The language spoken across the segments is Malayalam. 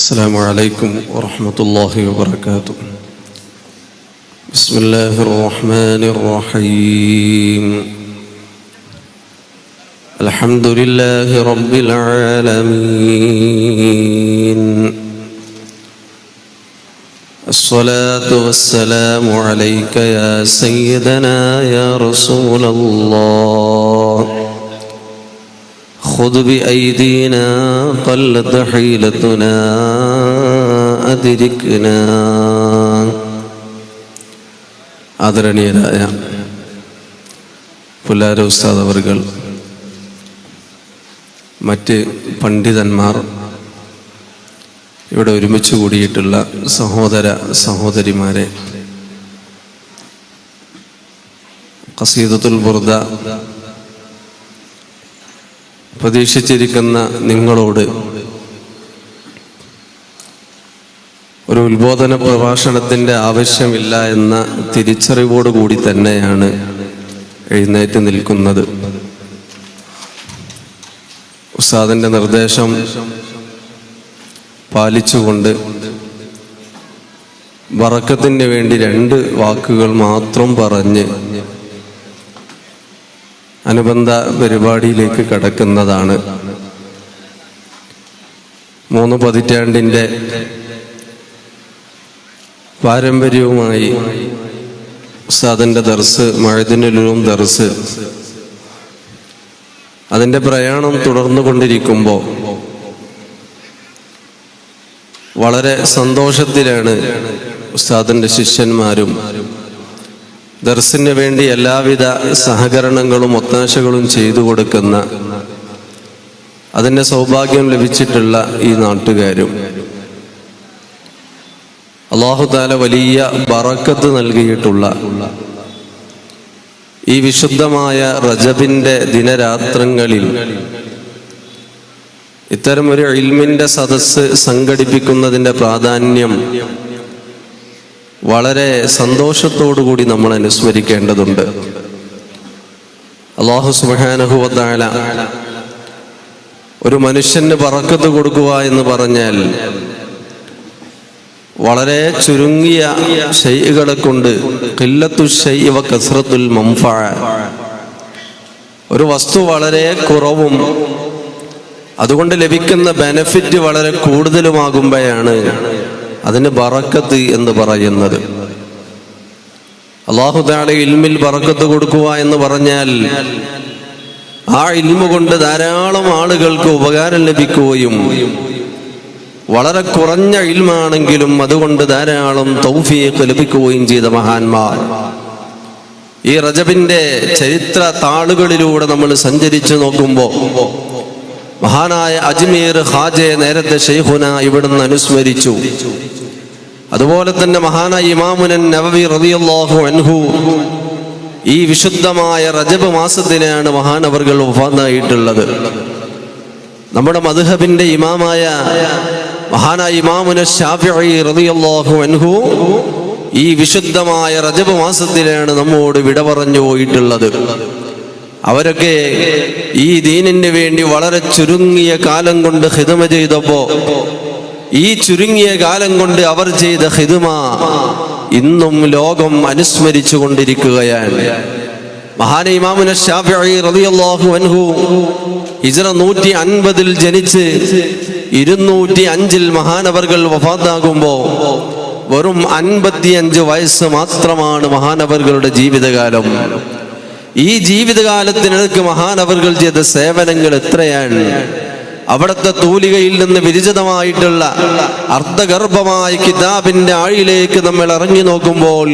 السلام عليكم ورحمة الله وبركاته. بسم الله الرحمن الرحيم. الحمد لله رب العالمين. الصلاة والسلام عليك يا سيدنا يا رسول الله. خذ بأيدينا قلت حيلتنا أدركنا ആദരണീയരായ പുല്ലാര ഉസ്താദ് അവർകൾ മറ്റ് പണ്ഡിതന്മാർ ഇവിടെ ഒരുമിച്ച് കൂടിയിട്ടുള്ള സഹോദര സഹോദരിമാരെ കസീദത്തുൽ ബുർദ പ്രതീക്ഷിച്ചിരിക്കുന്ന നിങ്ങളോട് ഒരു ഉത്ബോധന പ്രഭാഷണത്തിന്റെ ആവശ്യമില്ല എന്ന തിരിച്ചറിവോടുകൂടി തന്നെയാണ് എഴുന്നേറ്റ് നിൽക്കുന്നത്. ഉസ്താദിന്റെ നിർദ്ദേശം പാലിച്ചുകൊണ്ട് വറക്കത്തിന് വേണ്ടി രണ്ട് വാക്കുകൾ മാത്രം പറഞ്ഞ് അനുബന്ധ പരിപാടിയിലേക്ക് കടക്കുന്നതാണ്. മൂന്ന് പതിറ്റാണ്ടിന്റെ പാരമ്പര്യവുമായി ഉസ്താദിന്റെ ദർസ് മഴതിനും ദർസ്. അതിന്റെ പ്രയാണം തുടർന്നു കൊണ്ടിരിക്കുമ്പോൾ വളരെ സന്തോഷത്തിലാണ് ഉസ്താദിന്റെ ശിഷ്യന്മാരും ദർസിന് വേണ്ടി എല്ലാവിധ സഹകരണങ്ങളും ഒത്താശകളും ചെയ്തു കൊടുക്കുന്ന അതിന്റെ സൗഭാഗ്യം ലഭിച്ചിട്ടുള്ള ഈ നാട്ടുകാരും. അള്ളാഹുതാല വലിയ ബറക്കത്ത് നൽകിയിട്ടുള്ള ഈ വിശുദ്ധമായ റജബിന്റെ ദിനരാത്രങ്ങളിൽ ഇത്തരമൊരു ഇൽമിന്റെ സദസ്സ് സംഘടിപ്പിക്കുന്നതിന്റെ പ്രാധാന്യം വളരെ സന്തോഷത്തോടു കൂടി നമ്മൾ അനുസ്മരിക്കേണ്ടതുണ്ട്. അള്ളാഹു സുബാനഹുവത്തായ ഒരു മനുഷ്യന് പറക്കത്ത് കൊടുക്കുക എന്ന് പറഞ്ഞാൽ വളരെ ചുരുങ്ങിയ ഷെയ്കളെ കൊണ്ട് കില്ലത്തു ശൈവ കസ്രത്തുൽ മംഫ ഒരു വസ്തു വളരെ കുറവും അതുകൊണ്ട് ലഭിക്കുന്ന ബെനഫിറ്റ് വളരെ കൂടുതലുമാകുമ്പോഴാണ് അതിന് ബറക്കത്ത് എന്ന് പറയുന്നത്. അള്ളാഹു താളെ ഇൽമിൽ ബറക്കത്ത് കൊടുക്കുക എന്ന് പറഞ്ഞാൽ ആ ഇൽമ കൊണ്ട് ധാരാളം ആളുകൾക്ക് ഉപകാരം ലഭിക്കുകയും വളരെ കുറഞ്ഞ ഇൽമാണെങ്കിലും അതുകൊണ്ട് ധാരാളം തൗഫീഖ് ലഭിക്കുകയും ചെയ്ത മഹാന്മാർ. ഈ റജബിന്റെ ചരിത്ര താളുകളിലൂടെ നമ്മൾ സഞ്ചരിച്ചു നോക്കുമ്പോൾ മഹാനായ അജ്മീർ ഹാജെ നേരത്തെ ഷെയ്ഖുന ഇവിടുന്ന് അനുസ്മരിച്ചു. അതുപോലെ തന്നെ മഹാനായ ഇമാമുനൻ നവവി റളിയല്ലാഹു അൻഹു ഈ വിശുദ്ധമായ റജബ് മാസത്തിനാണ് മഹാനവർകൾ വഫാത്തായിട്ടുള്ളത്. നമ്മുടെ മധുഹബിന്റെ ഇമാമായ മഹാനായ ഇമാമുന ഷാഫിഈ റളിയല്ലാഹു അൻഹു ഈ വിശുദ്ധമായ റജബ് മാസത്തിലാണ് നമ്മോട് വിട പറഞ്ഞു പോയിട്ടുള്ളത്. അവരൊക്കെ ഈ ദീനിന് വേണ്ടി വളരെ ചുരുങ്ങിയ കാലം കൊണ്ട് ഹിതമ ചെയ്തപ്പോ ഈ ചുരുങ്ങിയ കാലം കൊണ്ട് അവർ ചെയ്ത ഹിതുമ ഇന്നും ലോകം അനുസ്മരിച്ചു കൊണ്ടിരിക്കുകയാണ്. മഹാന ഇമാമുന അൻഹു ഹിജ്റ നൂറ്റി അൻപതിൽ ജനിച്ച് ഇരുന്നൂറ്റി അഞ്ചിൽ മഹാനവർകൾ വഫാത്താകുമ്പോ വെറും അൻപത്തിയഞ്ച് വയസ്സ് മാത്രമാണ് മഹാനവർകളുടെ ജീവിതകാലം. ഈ ജീവിതകാലത്തിനിടയ്ക്ക് മഹാനവർകൾ ചെയ്ത സേവനങ്ങൾ എത്രയാണ്? അവിടുത്തെ തൂലികയിൽ നിന്ന് വിരചിതമായിട്ടുള്ള അർദ്ധഗർഭമായ കിതാബിന്റെ ആഴിലേക്ക് നമ്മൾ ഇറങ്ങി നോക്കുമ്പോൾ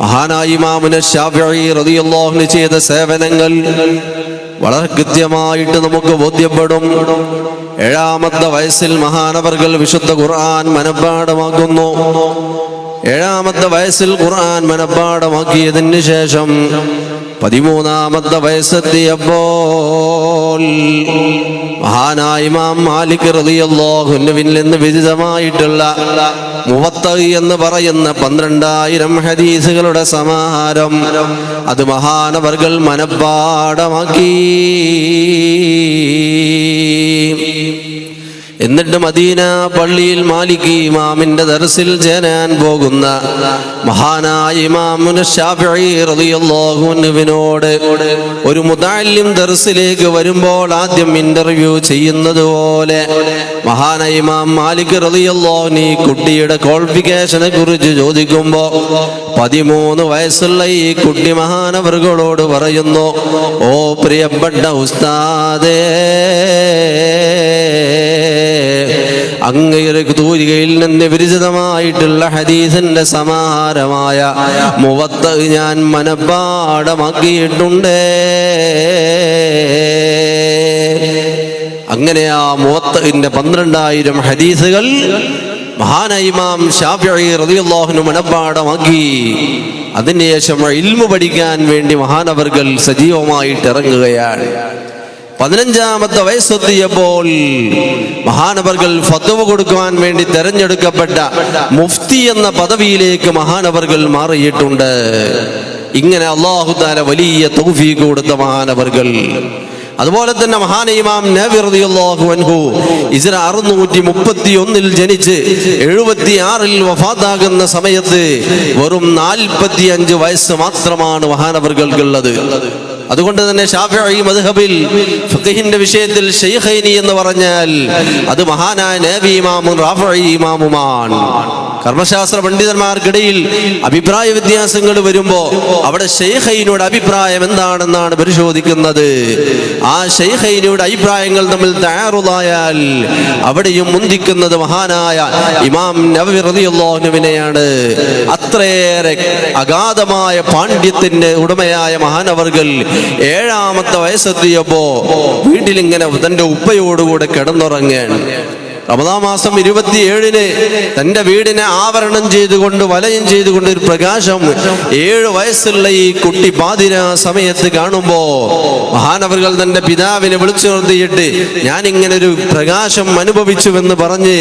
മഹാനായി മാമുന ഷാഫിഈ റളിയല്ലാഹു ചെയ്ത സേവനങ്ങൾ വളരെ കൃത്യമായിട്ട് നമുക്ക് ബോധ്യപ്പെടും. ഏഴാമത്തെ വയസ്സിൽ മഹാനവർകൾ വിശുദ്ധ ഖുർആൻ മനഃപ്പാടമാക്കുന്നു ഏഴാമത്തെ വയസ്സിൽ ഖുർആൻ മനഃപ്പാടമാക്കിയതിന് ശേഷം പതിമൂന്നാമത്തെ വയസ്സെത്തിയപ്പോൾ മഹാനായ ഇമാം മാലിക് റളിയല്ലാഹുവിൽ നിന്ന് വിദിതമായിട്ടുള്ള മുവത്തഹ് എന്ന് പറയുന്ന പന്ത്രണ്ടായിരം ഹദീസുകളുടെ സമാഹാരം അത് മഹാനവർകൾ മനഃപ്പാടമാക്കി എന്നിട്ട് മദീന പള്ളിയിൽ മാലിക് ഇമാമിന്റെ ദർസിൽ ചേരാൻ പോകുന്ന മഹാനായ ഇമാമുന ഒരു മുതാലിം ദർസിലേക്ക് വരുമ്പോൾ ആദ്യം ഇന്റർവ്യൂ ചെയ്യുന്നത് പോലെ മഹാനായ ഇമാം മാലിക് റതിയല്ലോ നീ കുട്ടിയുടെ ക്വാളിഫിക്കേഷനെ കുറിച്ച് ചോദിക്കുമ്പോ പതിമൂന്ന് വയസ്സുള്ള ഈ കുട്ടി മഹാനവറുകളോട് പറയുന്നു ഓ പ്രിയപ്പെട്ട ഉസ്താദേ അങ്ങയുടെ തൂരികയിൽ നിന്ന് വിരചിതമായിട്ടുള്ള ഹദീസിന്റെ സമാഹാരമായ മുവത്ത് ഞാൻ മനപ്പാടമാക്കിയിട്ടുണ്ട് അങ്ങനെ ആ മുവത്തഹിന്റെ പന്ത്രണ്ടായിരം ഹദീസുകൾ മഹാനായ ഇമാം ഷാഫിഈ റളിയല്ലാഹുവിന് മനപ്പാടമാക്കി അതിനുശേഷം ഇൽമു പഠിക്കാൻ വേണ്ടി മഹാനവർകൾ സജീവമായിട്ട് ഇറങ്ങുകയാണ്. പതിനഞ്ചാമത്തെ വയസ്സെത്തിയപ്പോൾ മഹാനവർകൾ ഫത്വ കൊടുക്കുവാൻ വേണ്ടി തെരഞ്ഞെടുക്കപ്പെട്ട മുഫ്തി എന്ന പദവിയിലേക്ക് മഹാനവർകൾ മാറിയിട്ടുണ്ട്. ഇങ്ങനെ അള്ളാഹു താല വലിയ തൗഫീഖ് കൊടുത്ത മഹാനവർകൾ അതുപോലെ തന്നെ മഹാനീമാം നബി അൻഹു ഇസ്ര അറുന്നൂറ്റി മുപ്പത്തി ഒന്നിൽ ജനിച്ച് എഴുപത്തി ആറിൽ വഫാത്താകുന്ന സമയത്ത് വെറും നാൽപ്പത്തി അഞ്ച് വയസ്സ് മാത്രമാണ് മഹാനവർകൾക്കുള്ളത് അതുകൊണ്ട് തന്നെ ഷാഫി മദ്ഹബിൽ ഫിഖഹിന്റെ വിഷയത്തിൽ ഷെയ്ഖൈനി എന്ന് പറഞ്ഞാൽ അത് മഹാനായ നബി ഇമാമും റാഫി ഇമാമുമാണ്. കർമ്മശാസ്ത്ര പണ്ഡിതന്മാർക്കിടയിൽ അഭിപ്രായ വ്യത്യാസങ്ങൾ വരുമ്പോ അവിടെ ഷെയ്ഖൈനയുടെ അഭിപ്രായം എന്താണെന്നാണ് പരിശോധിക്കുന്നത്. ആ ഷെയ്ഖൈനയുടെ അഭിപ്രായങ്ങൾ തമ്മിൽ തയ്യാറുതായാൽ അവിടെയും മുന്തിക്കുന്നത് മഹാനായ ഇമാം നബി റളിയല്ലാഹുവിനെയാണ്. അത്രയേറെ അഗാധമായ പാണ്ഡ്യത്തിന്റെ ഉടമയായ മഹാനവർകൾ ഏഴാമത്തെ വയസ്സെത്തിയപ്പോ വീട്ടിലിങ്ങനെ തന്റെ ഉപ്പയോടുകൂടെ കിടന്നുറങ്ങാൻ റമദാ മാസം ഇരുപത്തിയേഴിന് തന്റെ വീടിനെ ആവരണം ചെയ്തുകൊണ്ട് വലയം ചെയ്തുകൊണ്ട് ഒരു പ്രകാശം ഏഴ് വയസ്സുള്ള ഈ കുട്ടി പാതിര സമയത്ത് കാണുമ്പോ മഹാനവറുകൾ തന്റെ പിതാവിനെ വിളിച്ചു നിർത്തിയിട്ട് ഞാൻ ഇങ്ങനെ ഒരു പ്രകാശം അനുഭവിച്ചുവെന്ന് പറഞ്ഞ്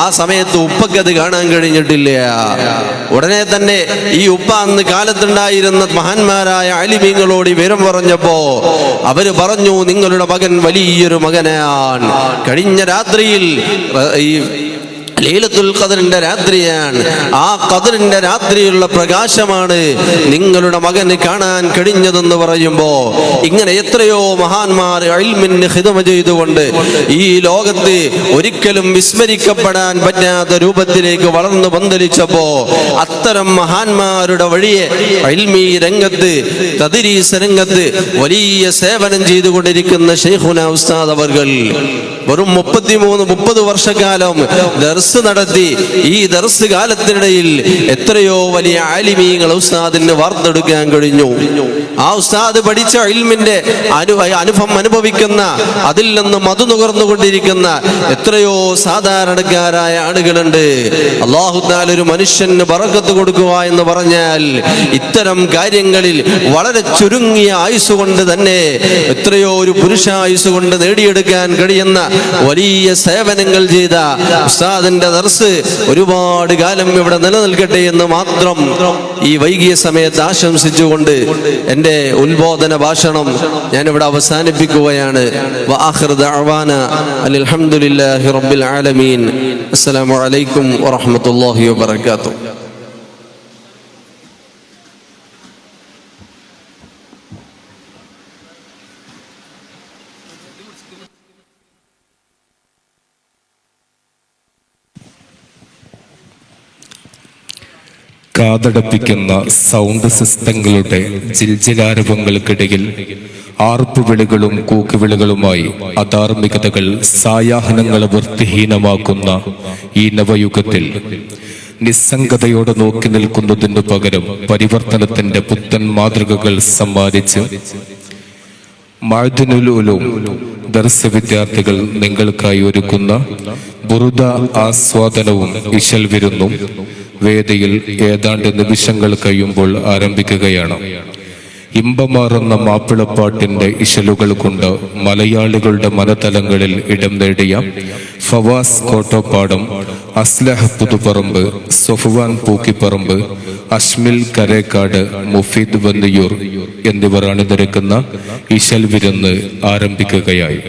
ആ സമയത്ത് ഉപ്പക്കത് കാണാൻ കഴിഞ്ഞിട്ടില്ല. ഉടനെ തന്നെ ഈ ഉപ്പ അന്ന് കാലത്തുണ്ടായിരുന്ന മഹാന്മാരായ അലിമീങ്ങളോട് വിവരം പറഞ്ഞപ്പോ അവർ പറഞ്ഞു നിങ്ങളുടെ മകൻ വലിയൊരു മകനാണ്. കഴിഞ്ഞ രാത്രിയിൽ റ- ഈ ലീലത്തുൽ ഖദറിന്റെ രാത്രിയാണ്. ആ ഖദറിന്റെ രാത്രിയുള്ള പ്രകാശമാണ് നിങ്ങളുടെ മകന് കാണാൻ കഴിഞ്ഞതെന്ന് പറയുമ്പോ ഇങ്ങനെ എത്രയോ മഹാന്മാർ അൽമിന് ഹിതമ ചെയ്തുകൊണ്ട് ഈ ലോകത്ത് ഒരിക്കലും വിസ്മരിക്കപ്പെടാൻ പറ്റാത്ത രൂപത്തിലേക്ക് വളർന്നു പന്തലിച്ചപ്പോ അത്തരം മഹാന്മാരുടെ വഴിയെ അൽമി രംഗത്ത് തദ്രീസ് രംഗത്ത് വലിയ സേവനം ചെയ്തുകൊണ്ടിരിക്കുന്ന ഷെയ്ഖുന ഉസ്താദ് അവർ വെറും മുപ്പത്തിമൂന്ന് മുപ്പത് വർഷക്കാലം ദർസ് നടത്തി. ഈ ദർസ് കാലത്തിനിടയിൽ എത്രയോ വലിയ ആലിമീങ്ങൾ ഉസ്താദിന് വാർത്തെടുക്കാൻ കഴിഞ്ഞു. ആ ഉസ്താദ് പഠിച്ച ഇൽമിന്റെ അനു അനുഭവം അനുഭവിക്കുന്ന അതിൽ നിന്ന് മധു നുകർന്നുകൊണ്ടിരിക്കുന്ന എത്രയോ സാധാരണക്കാരായ ആളുകളുണ്ട്. അള്ളാഹുദാൽ ഒരു മനുഷ്യന് പറക്കത്ത് കൊടുക്കുക എന്ന് പറഞ്ഞാൽ ഇത്തരം കാര്യങ്ങളിൽ വളരെ ചുരുങ്ങിയ ആയുസ് കൊണ്ട് തന്നെ എത്രയോ ഒരു പുരുഷായുസ് കൊണ്ട് നേടിയെടുക്കാൻ കഴിയുന്ന വലിയ സേവനങ്ങൾ ചെയ്ത ഉസ്താദിന്റെ ദർസ് ഒരുപാട് കാലം ഇവിടെ നിലനിൽക്കട്ടെ എന്ന് മാത്രം ഈ വൈകിയ സമയത്ത് ആശംസിച്ചുകൊണ്ട് എന്റെ ഉത്ബോധന ഭാഷണം ഞാൻ ഇവിടെ അവസാനിപ്പിക്കുകയാണ് അനിൽ റബ്ബിൽ ആലമീൻ. അസ്സലാമു അലൈക്കും വറഹ്മത്തുള്ളാഹി കാതടപ്പിക്കുന്ന സൗണ്ട് സിസ്റ്റങ്ങളുടെ ജിൽജിലാരവങ്ങൾക്കിടയിൽ ആർപ്പുവിളികളും കൂക്കുവിളികളുമായി അധാർമികതകൾ സായാഹനങ്ങളെ വൃത്തിഹീനമാക്കുന്ന ഈ നവയുഗത്തിൽ നിസ്സംഗതയോടെ നോക്കി നിൽക്കുന്നതിനു പകരം പരിവർത്തനത്തിന്റെ പുത്തൻ മാതൃകകൾ സമ്മാനിച്ച് മഅ്ദിനുലുലും ദർശ വിദ്യാർത്ഥികൾ നിങ്ങൾക്കായി ഒരുക്കുന്ന ബുറുദ ആസ്വാദനവും ഇശൽ വിരുന്നും വേദിയിൽ ഏതാണ്ട് നിമിഷങ്ങൾ കഴിയുമ്പോൾ ആരംഭിക്കുകയാണ്. ഇമ്പമാറുന്ന മാപ്പിളപ്പാട്ടിന്റെ ഇശലുകൾ കൊണ്ട് മലയാളികളുടെ മനതലങ്ങളിൽ ഇടം നേടിയ ഫവാസ് കോട്ടോപ്പാടം അസ്ലഹ് പുതുപറമ്പ് സൊഫുവാൻ പൂക്കിപ്പറമ്പ് അഷ്മിൽ കരേക്കാട് മുഫീദ് വന്നിയൂർ എന്നിവർ അണിനിരക്കുന്ന ഇശൽ വിരുന്ന് ആരംഭിക്കുകയായി.